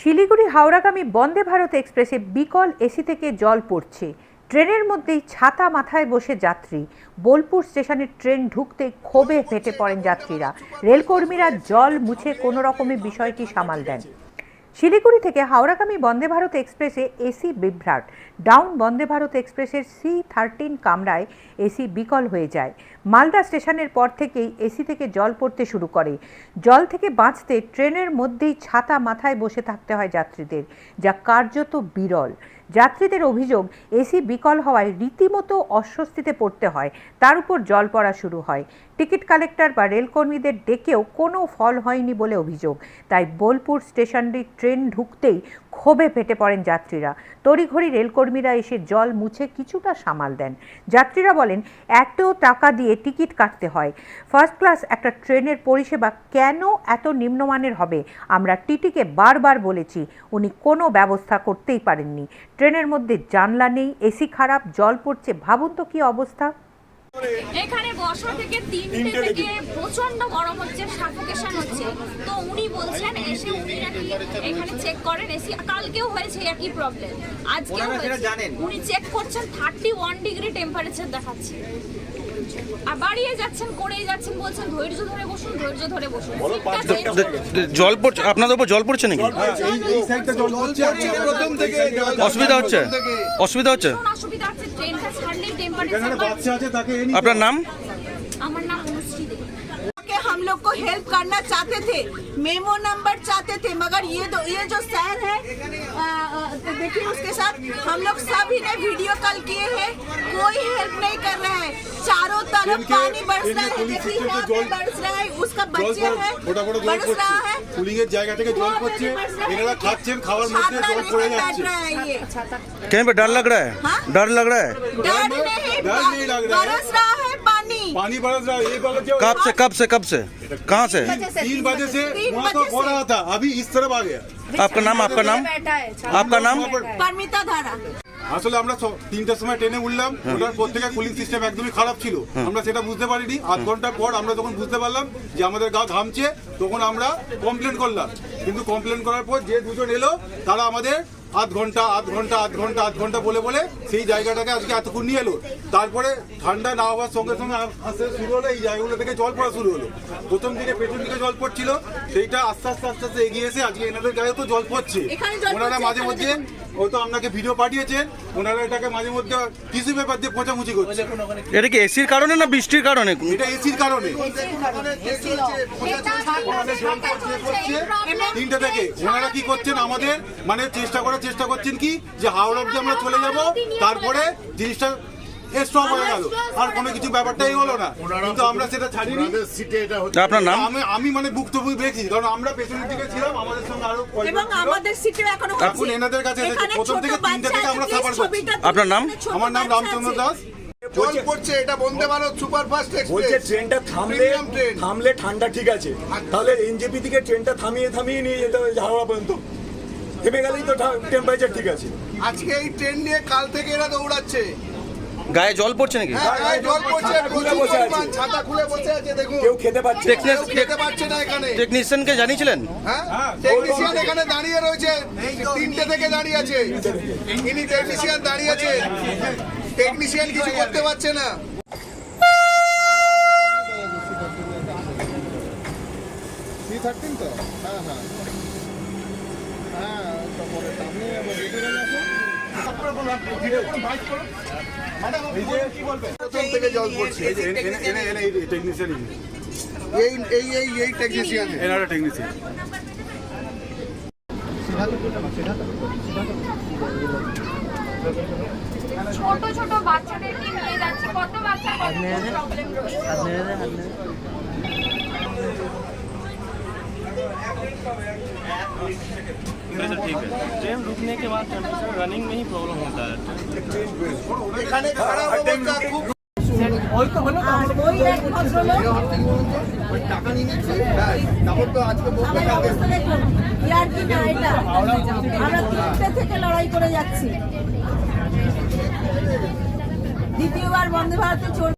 শিলিগুড়ি হাওড়াগামী বন্দে ভারত এক্সপ্রেসে বিকল এসি থেকে জল পড়ছে। ট্রেনের মধ্যেই ছাতা মাথায় বসে যাত্রী। বোলপুর স্টেশনে ট্রেন ঢুকতে ক্ষোভে ফেটে পড়েন যাত্রীরা। রেলকর্মীরা জল মুছে কোনো রকমে বিষয়টি সামাল দেন। শিলিগুড়ি থেকে হাওড়াগামী বন্দে ভারত এক্সপ্রেসে এসি বিভ্রাট। ডাউন বন্দে ভারত এক্সপ্রেসের সি থার্টিন কামরায় এসি বিকল হয়ে যায়। মালদা স্টেশনের পর থেকেই এসি থেকে জল পড়তে শুরু করে। জল থেকে বাঁচতে ট্রেনের মধ্যেই ছাতা মাথায় বসে থাকতে হয় যাত্রীদের, যা কার্যত বিরল। যাত্রীদের অভিযোগ, এসি বিকল হওয়ায় রীতিমতো অস্বস্তিতে পড়তে হয়। তার উপর জল পড়া শুরু হয়। টিকিট কালেক্টর বা রেলকর্মীদের ডেকেও কোনো ফল হয়নি বলে অভিযোগ। তাই বোলপুর স্টেশনটি ট্রেন ঢুকতেই ক্ষোভে ফেটে পড়েন যাত্রীরা। তড়িঘড়ি রেলকর্মীরা এসে জল মুছে কিছুটা সামাল দেন। যাত্রীরা বলেন এত টাকা দিয়ে টিকিট কাটতে হয়। ফার্স্ট ক্লাস একটা ট্রেনের পরিষেবা কেন এত নিম্নমানের হবে? আমরা টিটিকে বারবার বলেছি, উনি কোনো ব্যবস্থা করতেই পারেননি। ট্রেনের মধ্যে জানলা নেই এসি খারাপ জল পড়ছে ভাবুন তো কী অবস্থা? এখানে বসা থেকে তিনটে থেকে প্রচণ্ড গরম হচ্ছে সাফোকেশন হচ্ছে। তো উনি বলছেন এসে উনি নাকি এখানে চেক করেন এসি কালকেও হয়েছে একই প্রবলেম আজকেও হয়েছে। জানেন। উনি চেক করছেন থার্টি ওয়ান ডিগ্রি টেম্পারেচার দেখাচ্ছে। আর বাড়িয়ে যাচ্ছেন করেই যাচ্ছেন বলছেন ধৈর্য ধরে বসুন ধৈর্য ধরে বসুন। জল পড়ছে আপনাদের উপর জল পড়ছে নাকি? অসুবিধা হচ্ছে? অসুবিধা হচ্ছে? অসুবিধা হচ্ছে ট্রেনটা अपना नाम हम लोग को हेल्प करना चाहते थे मेमो नंबर चाहते थे मगर ये दो ये जो सैर है देखिए उसके साथ हम लोग सभी ने वीडियो कॉल की चारों तरफ इनके- पानी बरस रहा है इनके देखिए पुलिस यहाँ स्टेशन पे जल- बरस रहा है उसका জল बच्चे है ফোটা ফোটা জল बरस रहा है পড়ছে কুলিং এর জায়গা থেকে জল পড়ছে এনারা খাচ্ছেন খাওয়ার মধ্যে छाता জল लेके পড়ে बैठ যাচ্ছে रहा है ये कहीं पे डर लग रहा है हाँ? डर लग रहा है डर नहीं डर नहीं लग रहा है। बरस रहा है पानी पानी बरस रहा है ये बगल जो कब से कब से कब से कहाँ से तीन बजे से तीन वहाँ तो बजे हो से। रहा था अभी इस तरफ आ गया आपका नाम आपका नाम आपका नाम परमिता धारा আসলে আমরা তিনটার সময় ট্রেনে উঠলাম ওটার পর থেকে কুলিং সিস্টেম একদমই খারাপ ছিল। আমরা সেটা বুঝতে পারিনি। আধ ঘণ্টা পর আমরা যখন বুঝতে পারলাম যে আমাদের গা ঘামছে তখন আমরা কমপ্লেন করলাম। কিন্তু কমপ্লেন করার পর যে দুজন এলো তারা আমাদের আধ ঘণ্টা আধ ঘণ্টা আধ ঘণ্টা আধ ঘণ্টা বলে বলে সেই জায়গাটাকে আজকে এতক্ষণ নিয়ে এলো। তারপরে ঠান্ডা না হওয়ার সঙ্গে সঙ্গে আস্তে শুরু হলো এই জায়গাগুলো থেকে জল পড়া শুরু হলো। প্রথম দিকে পেছন দিকে জল পড়ছিল সেইটা আস্তে আস্তে আস্তে আস্তে এগিয়ে এসে আজকে এনাদের গায়ে তো জল পড়ছে। ওনারা মাঝে মধ্যে দেখুন। ও তো আপনাকে ভিডিও পাঠিয়েছেন ওনারা এটাকে মাঝে মধ্যে টিস্যু পেপার দিয়ে পোঁচামুচি করছে। এটা কি এসির কারণে না বৃষ্টির কারণে? এটা এসির কারণে। তিনটে থেকে। ওনারা কি করছেন আমাদের? মানে চেষ্টা করার চেষ্টা করছেন কি? যে হাওড়া অব্দি আমরা চলে যাব তারপরে জিনিসটা স্টপ হয়ে গেল। আর কোনো কিছু ব্যাপারটাই হলো না। কিন্তু আমরা সেটা ছাড়িনি। আপনার নাম? আমি আমি মানে ভুক্তভোগী দেখছি কারণ আমরা পেছনের দিকে ছিলাম আমাদের সঙ্গে আরও এবং আমাদের সিটে এখনও এখন এনাদের কাছে এসেছে। প্রথম থেকে তিনটে থেকে আমরা সাফার করছি। আপনার নাম? আমার নাম রামচন্দ্র দাস। জল পড়ছে এটা বন্দে ভারত সুপারফাস্ট বলছে ট্রেনটা থামলে থামলে ঠান্ডা ঠিক আছে। তাহলে এনজেপি থেকে ট্রেনটা থামিয়ে থামিয়ে নিয়ে যেতে হবে হাওড়া পর্যন্ত। থেমে গেলেই তো টেম্পারেচার ঠিক আছে। আজকে এই ট্রেন নিয়ে কাল থেকে এরা দৌড়াচ্ছে। গায়ে জল পড়ছে নাকি? হ্যাঁ, গায়ে জল পড়ছে প্রচুর পরিমাণ, ছাতা খুলে বসে আছে দেখুন। কেউ খেতে পাচ্ছে না। কেউ খেতে পারছে না এখানে। টেকনিশিয়ানকে জানিয়েছিলেন? হ্যাঁ? টেকনিশিয়ান এখানে দাঁড়িয়ে রয়েছে। তিনটে থেকে দাঁড়িয়ে আছে। ইনি টেকনিশিয়ান দাঁড়িয়ে আছে। টেকনিশিয়ান কিছু করতে পারছে না। প্রথম থেকে জল পড়ছে টেকনিশিয়ান এই এই এই এই টেকনিশিয়ান এনারা টেকনিশিয়ান ছোট ছোট বাচ্চাদেরকে নিয়ে যাচ্ছে কত বাচ্চা প্রবলেম রয়েছে ठीक है ट्रेन रुकने के बाद कंडक्टर रनिंग में ही प्रॉब्लम होता है এখানে খারাপ অবস্থা খুব আর ওই এক ভদ্রলোক তারপর তো আজকে বলতে আমার অবস্থা দেখুন ইয়ার কি না এটা আমরা তিনটে থেকে লড়াই করে যাচ্ছি দ্বিতীয়বার বন্দে ভারতে চড়